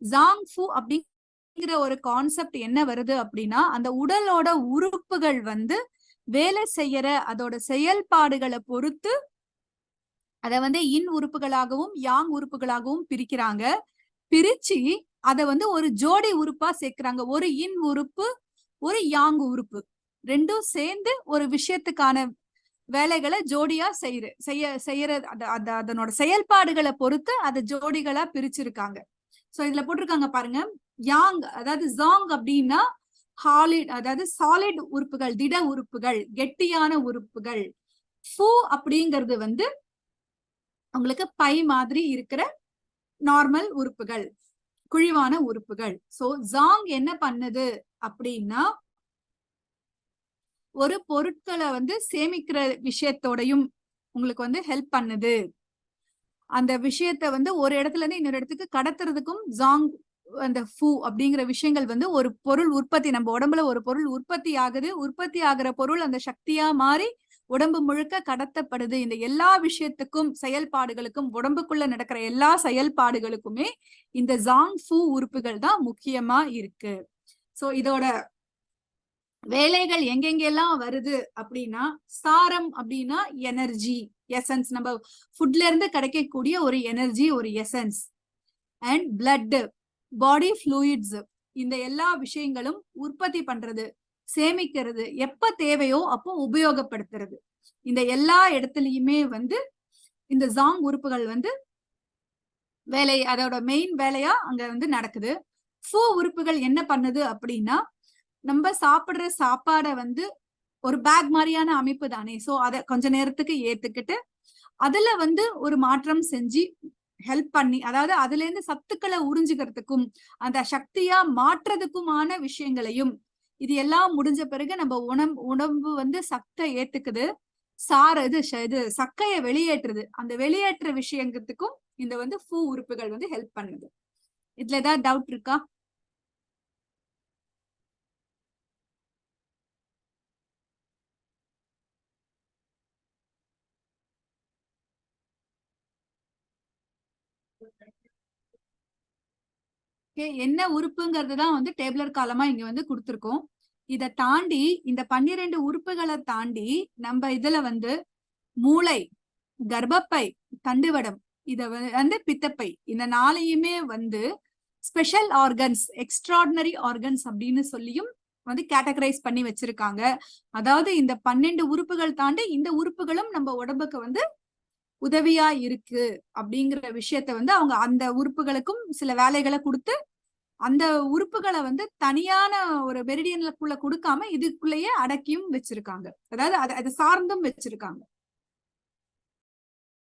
Jong ஃபு அப்படிங்கிற ஒரு கான்செப்ட் என்ன வருது அப்படின்னா அந்த உடலோட உறுப்புகள் வந்து வேலை செய்யற அதோட செயல்பாடுகளை பொறுத்து அதை வந்து இன் உறுப்புகளாகவும் யாங் உறுப்புகளாகவும் பிரிக்கிறாங்க. பிரிச்சு அத வந்து ஒரு ஜோடி உறுப்பா சேர்க்கிறாங்க. ஒரு இன் உறுப்பு ஒரு யாங் உறுப்பு. ரெண்டும் சேர்ந்து ஒரு விஷயத்துக்கான வேலைகளை ஜோடியா செய்யற செய்ய செய்யற அத- அதனோட செயல்பாடுகளை பொறுத்து அதை ஜோடிகளா பிரிச்சிருக்காங்க. சோ இதுல போட்டிருக்காங்க பாருங்க. யாங் அதாவது ஜாங் அப்படின்னா ஹாலிட் அதாவது சாலிட் உறுப்புகள் திட உறுப்புகள் கெட்டியான உறுப்புகள். ஃபூ அப்படிங்கிறது வந்து உங்களுக்கு பை மாதிரி இருக்கிற நார்மல் உறுப்புகள் குழிவான உறுப்புகள். சோ ஜாங் என்ன பண்ணுது அப்படின்னா ஒரு பொருட்களை வந்து சேமிக்கிற விஷயத்தோடையும் உங்களுக்கு வந்து ஹெல்ப் பண்ணுது. அந்த விஷயத்த வந்து ஒரு இடத்துல இருந்து இன்னொரு இடத்துக்கு கடத்துறதுக்கும் ஜாங் அந்த ஃபூ அப்படிங்கிற விஷயங்கள் வந்து ஒரு பொருள் உற்பத்தி நம்ம உடம்புல ஒரு பொருள் உற்பத்தி ஆகுது. உற்பத்தி ஆகிற பொருள் அந்த சக்தியா மாறி உடம்பு முழுக்க கடத்தப்படுது. இந்த எல்லா விஷயத்துக்கும் செயல்பாடுகளுக்கும் உடம்புக்குள்ள நடக்கிற எல்லா செயல்பாடுகளுக்குமே இந்த ஜாங் ஃபூ உறுப்புகள் தான் முக்கியமா இருக்கு. சோ இதோட வேலைகள் எங்கெங்கெல்லாம் வருது அப்படின்னா சாரம் அப்படின்னா எனர்ஜி எசன்ஸ் நம்ம ஃபுட்ல இருந்து கிடைக்கக்கூடிய ஒரு எனர்ஜி ஒரு essence and blood body fluids இந்த எல்லா விஷயங்களும் உற்பத்தி பண்றது சேமிக்கிறது எப்ப தேவையோ அப்போ உபயோகப்படுத்துறது. இந்த எல்லா இடத்துலயுமே வந்து இந்த ஜாங் உறுப்புகள் வந்து வேலை அதோட மெயின் வேலையா அங்க வந்து நடக்குது. ஃபூ உறுப்புகள் என்ன பண்ணுது அப்படின்னா நம்ம சாப்பிடுற சாப்பாடை வந்து ஒரு பேக் மாதிரியான அமைப்பு தானே. சோ அத கொஞ்ச நேரத்துக்கு ஏத்துக்கிட்டு அதுல வந்து ஒரு மாற்றம் செஞ்சு ஹெல்ப் பண்ணி அதாவது அதுல இருந்து சத்துக்களை உறிஞ்சுக்கிறதுக்கும் அந்த சக்தியா மாற்றுறதுக்குமான விஷயங்களையும் இது எல்லாம் முடிஞ்ச பிறகு நம்ம உணவு உடம்பு வந்து சத்தை ஏத்துக்குது. சார இது ச- இது சக்கையை வெளியேற்றுது. அந்த வெளியேற்ற விஷயங்கிறதுக்கும் இந்த வந்து ஃபூ உறுப்புகள் வந்து ஹெல்ப் பண்ணுது. இதுல ஏதாவது டவுட் இருக்கா? என்ன உறுப்புங்கிறது தான் வந்து டேபிளர் காலமா இங்க வந்து கொடுத்துருக்கோம். இத தாண்டி இந்த பன்னிரெண்டு உறுப்புகளை தாண்டி நம்ம இதுல வந்து மூளை கர்ப்பப்பை தண்டுவடம் இத வந்து பித்தப்பை இந்த நாளையுமே வந்து ஸ்பெஷல் ஆர்கன்ஸ் எக்ஸ்ட்ராடினரி ஆர்கன்ஸ் அப்படின்னு சொல்லியும் வந்து கேட்டகரைஸ் பண்ணி வச்சிருக்காங்க. அதாவது இந்த பன்னெண்டு உறுப்புகள் தாண்டி இந்த உறுப்புகளும் நம்ம உடம்புக்கு வந்து உதவியா இருக்கு அப்படிங்கிற விஷயத்த வந்து அவங்க அந்த உறுப்புகளுக்கும் சில வேலைகளை கொடுத்து அந்த உறுப்புகளை வந்து தனியான ஒரு மெரிடியனுக்குள்ள கொடுக்காம இதுக்குள்ளேயே அடக்கியும் வச்சிருக்காங்க. அதாவது அதை அதை சார்ந்தும் வச்சிருக்காங்க.